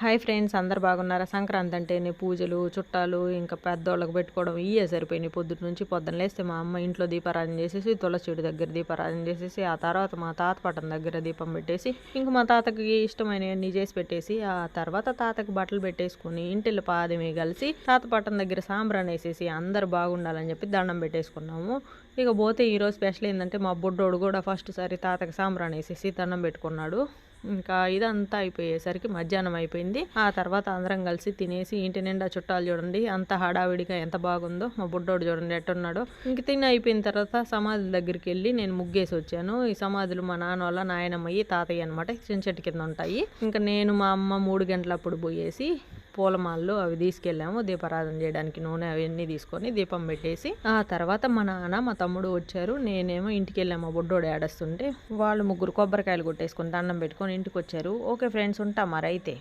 Hi friends అందరు బాగున్నారా? సంక్రాంతి అంటేనే పూజలు చుట్టాలు ఇంకా పెద్దోళ్ళకి పెట్టుకోవడం ఇవే సరిపోయినాయి. పొద్దున్న నుంచి పొద్దున్న లేస్తే మా అమ్మ ఇంట్లో దీపారాధన చేసేసి తులసిడి దగ్గర దీపారాధన చేసేసి ఆ తర్వాత మా తాత పట్టం దగ్గర దీపం పెట్టేసి ఇంకా మా తాతకి ఇష్టమైనవన్నీ చేసి పెట్టేసి ఆ తర్వాత తాతకి బట్టలు పెట్టేసుకుని ఇంటిలో పాదమే కలిసి తాత పట్టం దగ్గర సాంబ్రాన్ వేసేసి అందరు బాగుండాలని చెప్పి దండం పెట్టేసుకున్నాము. ఇక పోతే ఈరోజు స్పెషల్ ఏంటంటే మా బుడ్డోడు కూడా ఫస్ట్ సారి తాతకి సాంబ్రాన్ వేసేసి దండం పెట్టుకున్నాడు. ఇంకా ఇదంతా అయిపోయేసరికి మధ్యాహ్నం అయిపోయింది. ఆ తర్వాత అందరం కలిసి తినేసి ఇంటి నిండా చుట్టాలు చూడండి అంత హడావిడిగా ఎంత బాగుందో. మా బుడ్డోడు చూడండి ఎట్టున్నాడో. ఇంక తిని అయిపోయిన తర్వాత సమాధుల దగ్గరికి వెళ్ళి నేను ముగ్గేసి వచ్చాను. ఈ సమాధులు మా నాన్న వాళ్ళ నాయనమ్మయ్యి తాతయ్య అనమాట చిన్న చెట్టు కింద ఉంటాయి. ఇంకా నేను మా అమ్మ మూడు గంటలప్పుడు పోయేసి పూలమాలలు అవి తీసుకెళ్ళాము. దీపారాధన చేయడానికి నూనె అవన్నీ తీసుకొని దీపం పెట్టేసి ఆ తర్వాత మా నాన్న మా తమ్ముడు వచ్చారు. నేనేమో ఇంటికి వెళ్ళాము బొడ్డోడు ఏడస్తుంటే వాళ్ళు ముగ్గురు కొబ్బరికాయలు కొట్టేసుకొని దండం పెట్టుకొని ఇంటికి వచ్చారు ఓకే ఫ్రెండ్స్ ఉంటా మరి అయితే.